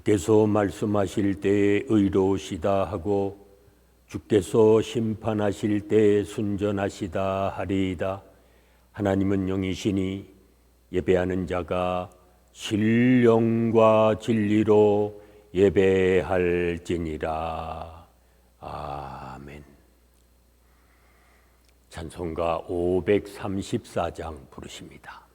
주께서 말씀하실 때에 의로우시다 하고 주께서 심판하실 때에 순전하시다 하리이다. 하나님은 영이시니 예배하는 자가 신령과 진리로 예배할지니라. 아멘. 찬송가 534장 부르십니다.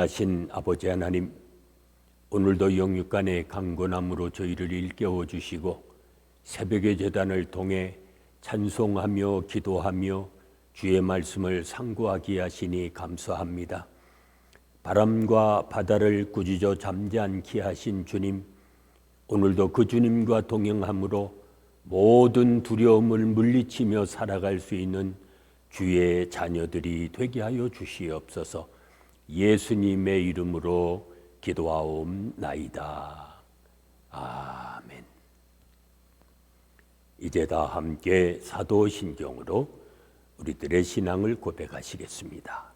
전능하신 아버지 하나님, 오늘도 영육간의 강건함으로 저희를 일깨워 주시고 새벽의 재단을 통해 찬송하며 기도하며 주의 말씀을 상고하게 하시니 감사합니다. 바람과 바다를 꾸짖어 잠잠케 하신 주님, 오늘도 그 주님과 동행함으로 모든 두려움을 물리치며 살아갈 수 있는 주의 자녀들이 되게 하여 주시옵소서. 예수님의 이름으로 기도하옵나이다. 아멘. 이제 다 함께 사도신경으로 우리들의 신앙을 고백하시겠습니다.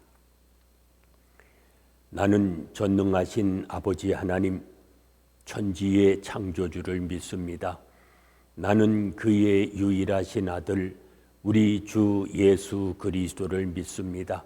나는 전능하신 아버지 하나님, 천지의 창조주를 믿습니다. 나는 그의 유일하신 아들, 우리 주 예수 그리스도를 믿습니다.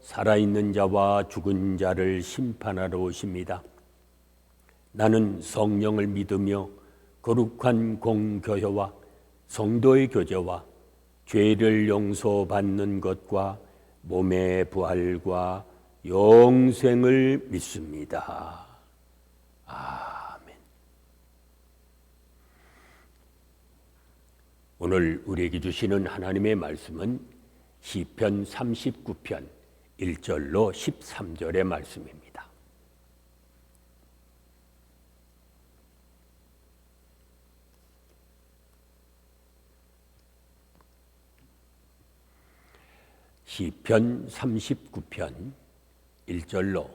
살아있는 자와 죽은 자를 심판하러 오십니다. 나는 성령을 믿으며 거룩한 공교회와 성도의 교제와 죄를 용서받는 것과 몸의 부활과 영생을 믿습니다. 아멘. 오늘 우리에게 주시는 하나님의 말씀은 시편 39편 1절로 13절의 말씀입니다. 시편 39편 1절로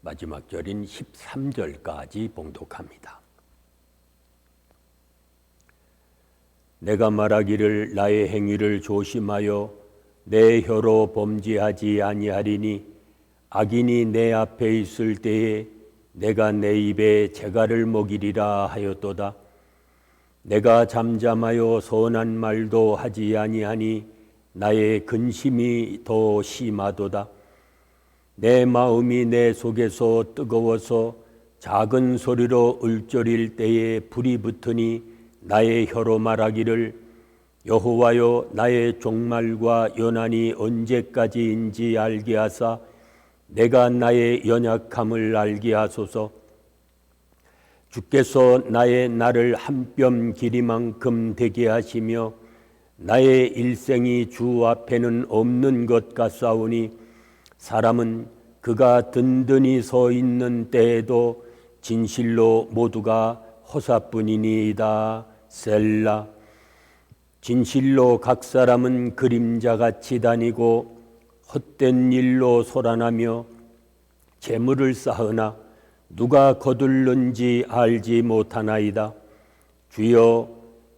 마지막 절인 13절까지 봉독합니다. 내가 말하기를 나의 행위를 조심하여 내 혀로 범죄하지 아니하리니 악인이 내 앞에 있을 때에 내가 내 입에 재갈을 먹이리라 하였도다. 내가 잠잠하여 선한 말도 하지 아니하니 나의 근심이 더 심하도다. 내 마음이 내 속에서 뜨거워서 작은 소리로 울적일 때에 불이 붙으니 나의 혀로 말하기를 여호와여 나의 종말과 연한이 언제까지인지 알게 하사 내가 나의 연약함을 알게 하소서. 주께서 나의 날을 한뼘 길이만큼 되게 하시며 나의 일생이 주 앞에는 없는 것 같사오니 사람은 그가 든든히 서 있는 때에도 진실로 모두가 허사뿐이니이다. 셀라 진실로 각 사람은 그림자같이 다니고 헛된 일로 소란하며 재물을 쌓으나 누가 거둘는지 알지 못하나이다. 주여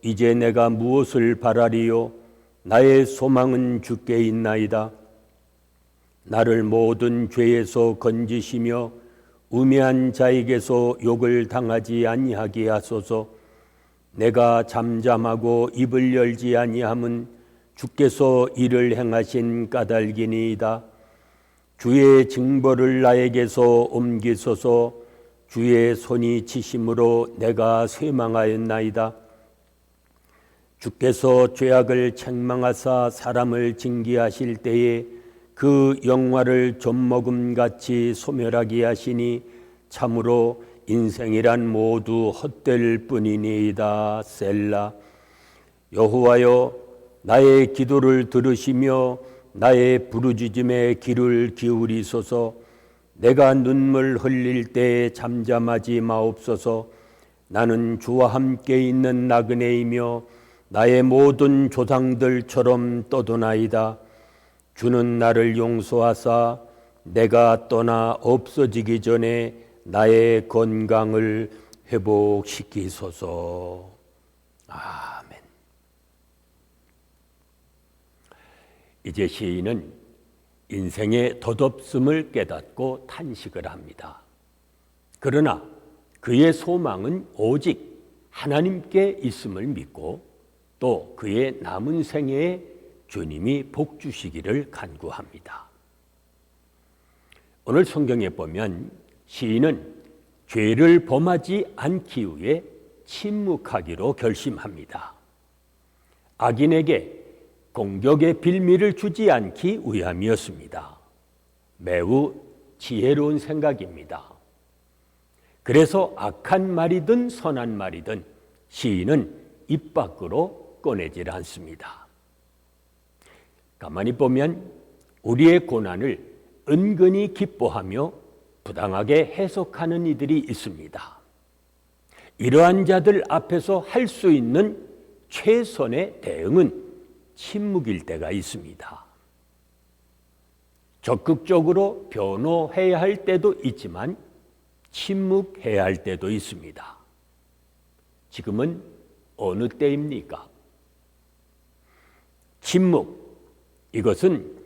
이제 내가 무엇을 바라리요 나의 소망은 주께 있나이다. 나를 모든 죄에서 건지시며 우매한 자에게서 욕을 당하지 아니하게 하소서. 내가 잠잠하고 입을 열지 아니함은 주께서 이를 행하신 까닭이니이다. 주의 징벌을 나에게서 옮기소서 주의 손이 치심으로 내가 쇠망하였나이다. 주께서 죄악을 책망하사 사람을 징계하실 때에 그 영화를 좀먹음 같이 소멸하게 하시니 참으로 인생이란 모두 헛될 뿐이니이다. 셀라. 여호와여 나의 기도를 들으시며 나의 부르짖음에 귀를 기울이소서 내가 눈물 흘릴 때 잠잠하지 마옵소서 나는 주와 함께 있는 나그네이며 나의 모든 조상들처럼 떠도나이다 주는 나를 용서하사 내가 떠나 없어지기 전에 나의 건강을 회복시키소서 아멘 이제 시인은 인생의 덧없음을 깨닫고 탄식을 합니다. 그러나 그의 소망은 오직 하나님께 있음을 믿고 또 그의 남은 생애에 주님이 복 주시기를 간구합니다. 오늘 성경에 보면 시인은 죄를 범하지 않기 위해 침묵하기로 결심합니다. 악인에게 공격의 빌미를 주지 않기 위함이었습니다. 매우 지혜로운 생각입니다. 그래서 악한 말이든 선한 말이든 시인은 입 밖으로 꺼내질 않습니다. 가만히 보면 우리의 고난을 은근히 기뻐하며 부당하게 해석하는 이들이 있습니다. 이러한 자들 앞에서 할 수 있는 최선의 대응은 침묵일 때가 있습니다. 적극적으로 변호해야 할 때도 있지만 침묵해야 할 때도 있습니다. 지금은 어느 때입니까? 침묵. 이것은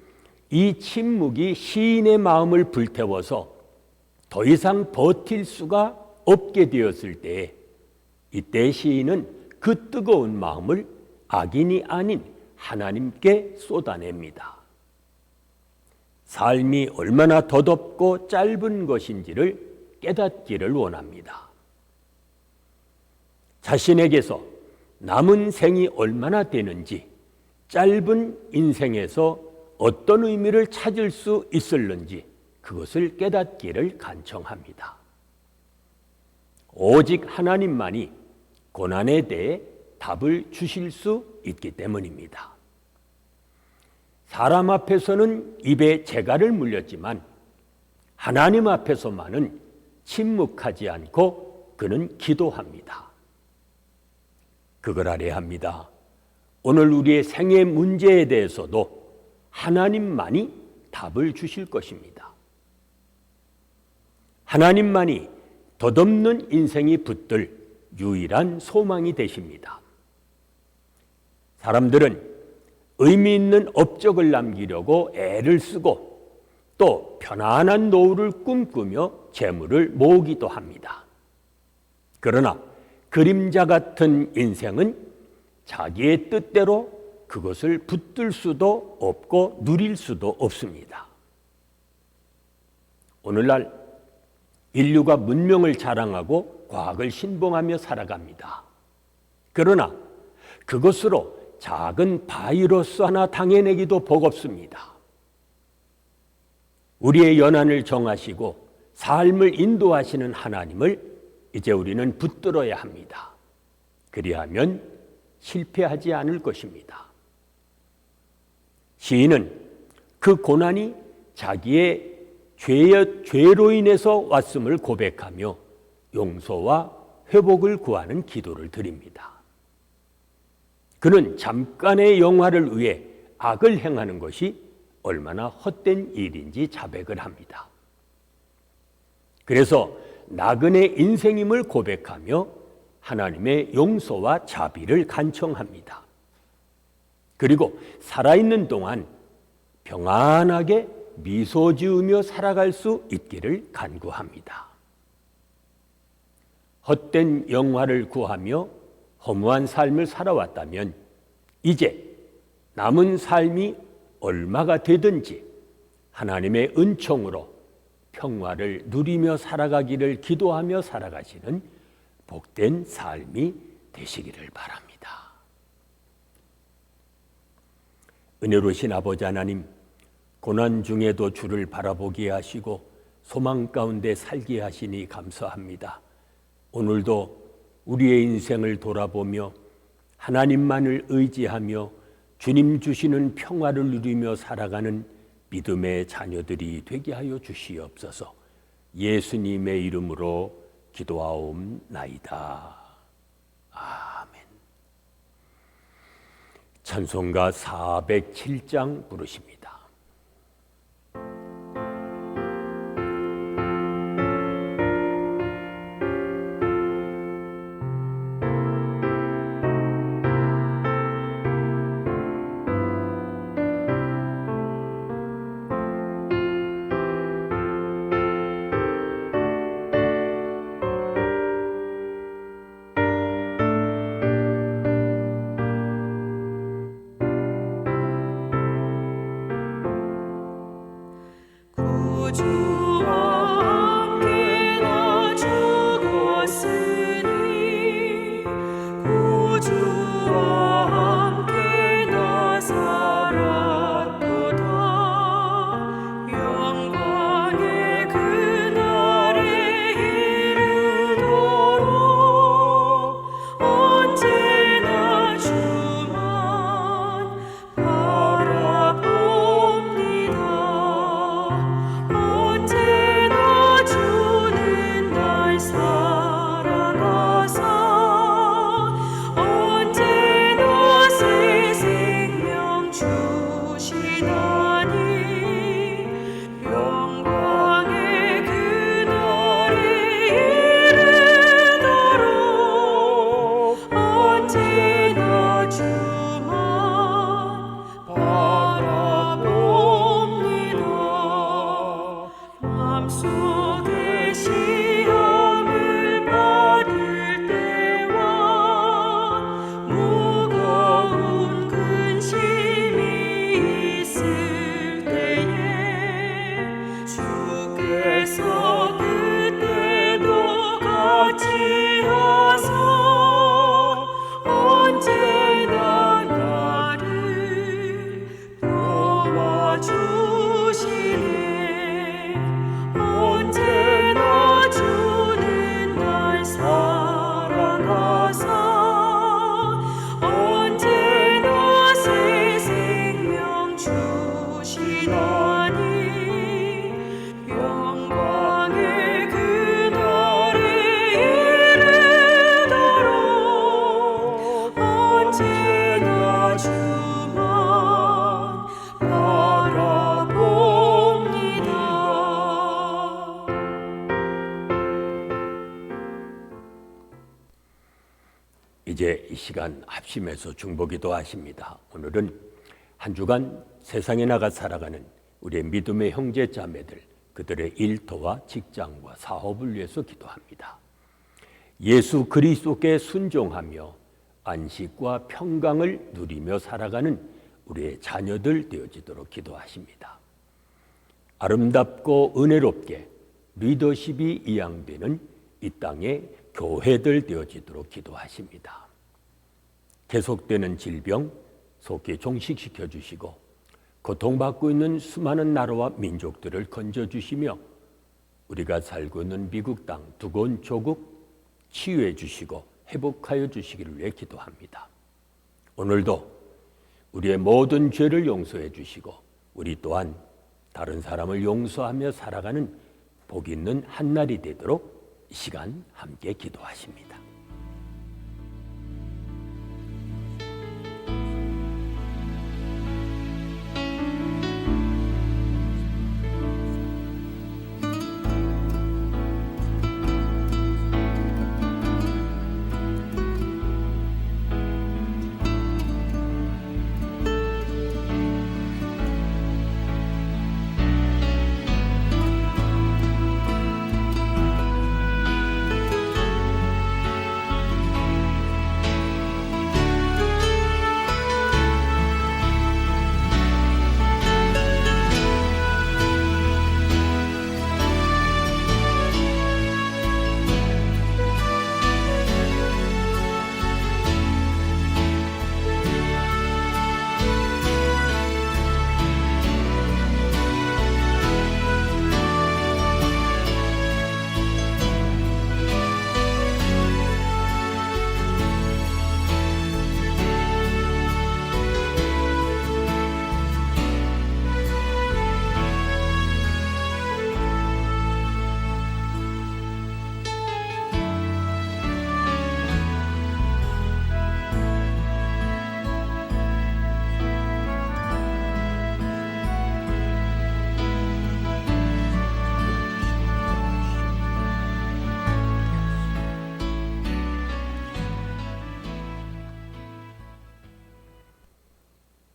이 침묵이 시인의 마음을 불태워서 더 이상 버틸 수가 없게 되었을 때 이때 시인은 그 뜨거운 마음을 악인이 아닌 하나님께 쏟아냅니다. 삶이 얼마나 더덥고 짧은 것인지를 깨닫기를 원합니다. 자신에게서 남은 생이 얼마나 되는지, 짧은 인생에서 어떤 의미를 찾을 수 있을는지 그것을 깨닫기를 간청합니다. 오직 하나님만이 고난에 대해 답을 주실 수 있기 때문입니다. 사람 앞에서는 입에 재갈을 물렸지만 하나님 앞에서만은 침묵하지 않고 그는 기도합니다. 그걸 알아야 합니다. 오늘 우리의 생애 문제에 대해서도 하나님만이 답을 주실 것입니다. 하나님만이 덧없는 인생이 붙들 유일한 소망이 되십니다. 사람들은 의미 있는 업적을 남기려고 애를 쓰고 또 편안한 노후를 꿈꾸며 재물을 모으기도 합니다. 그러나 그림자 같은 인생은 자기의 뜻대로 그것을 붙들 수도 없고 누릴 수도 없습니다. 오늘날 인류가 문명을 자랑하고 과학을 신봉하며 살아갑니다. 그러나 그것으로 작은 바이러스 하나 당해내기도 버겁습니다. 우리의 연한을 정하시고 삶을 인도하시는 하나님을 이제 우리는 붙들어야 합니다. 그리하면 실패하지 않을 것입니다. 시인은 그 고난이 자기의 죄, 죄로 인해서 왔음을 고백하며 용서와 회복을 구하는 기도를 드립니다. 그는 잠깐의 영화를 위해 악을 행하는 것이 얼마나 헛된 일인지 자백을 합니다. 그래서 나그네 인생임을 고백하며 하나님의 용서와 자비를 간청합니다. 그리고 살아있는 동안 평안하게 미소 지으며 살아갈 수 있기를 간구합니다. 헛된 영화를 구하며 허무한 삶을 살아왔다면 이제 남은 삶이 얼마가 되든지 하나님의 은총으로 평화를 누리며 살아가기를 기도하며 살아가시는 복된 삶이 되시기를 바랍니다. 은혜로신 아버지 하나님, 고난 중에도 주를 바라보게 하시고 소망 가운데 살게 하시니 감사합니다. 오늘도 우리의 인생을 돌아보며 하나님만을 의지하며 주님 주시는 평화를 누리며 살아가는 믿음의 자녀들이 되게 하여 주시옵소서. 예수님의 이름으로 기도하옵나이다. 아멘. 찬송가 407장 부르십니다. 합심해서 중보기도 하십니다. 오늘은 한 주간 세상에 나가 살아가는 우리의 믿음의 형제 자매들 그들의 일터와 직장과 사업을 위해서 기도합니다. 예수 그리스도께 순종하며 안식과 평강을 누리며 살아가는 우리의 자녀들 되어지도록 기도하십니다. 아름답고 은혜롭게 리더십이 이양되는 이 땅의 교회들 되어지도록 기도하십니다. 계속되는 질병 속히 종식시켜 주시고 고통받고 있는 수많은 나라와 민족들을 건져 주시며 우리가 살고 있는 미국 땅 두곤 조국 치유해 주시고 회복하여 주시기를 위해 기도합니다. 오늘도 우리의 모든 죄를 용서해 주시고 우리 또한 다른 사람을 용서하며 살아가는 복 있는 한 날이 되도록 이 시간 함께 기도하십니다.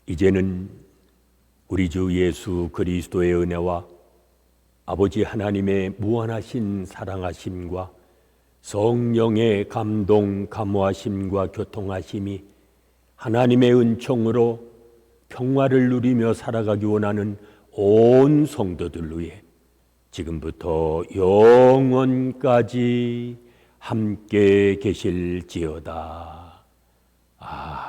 이제는 우리 주 예수 그리스도의 은혜와 아버지 하나님의 무한하신 사랑하심과 성령의 감동 감화심과 교통하심이 하나님의 은총으로 평화를 누리며 살아가기 원하는 온 성도들 위해 지금부터 영원까지 함께 계실지어다. 아.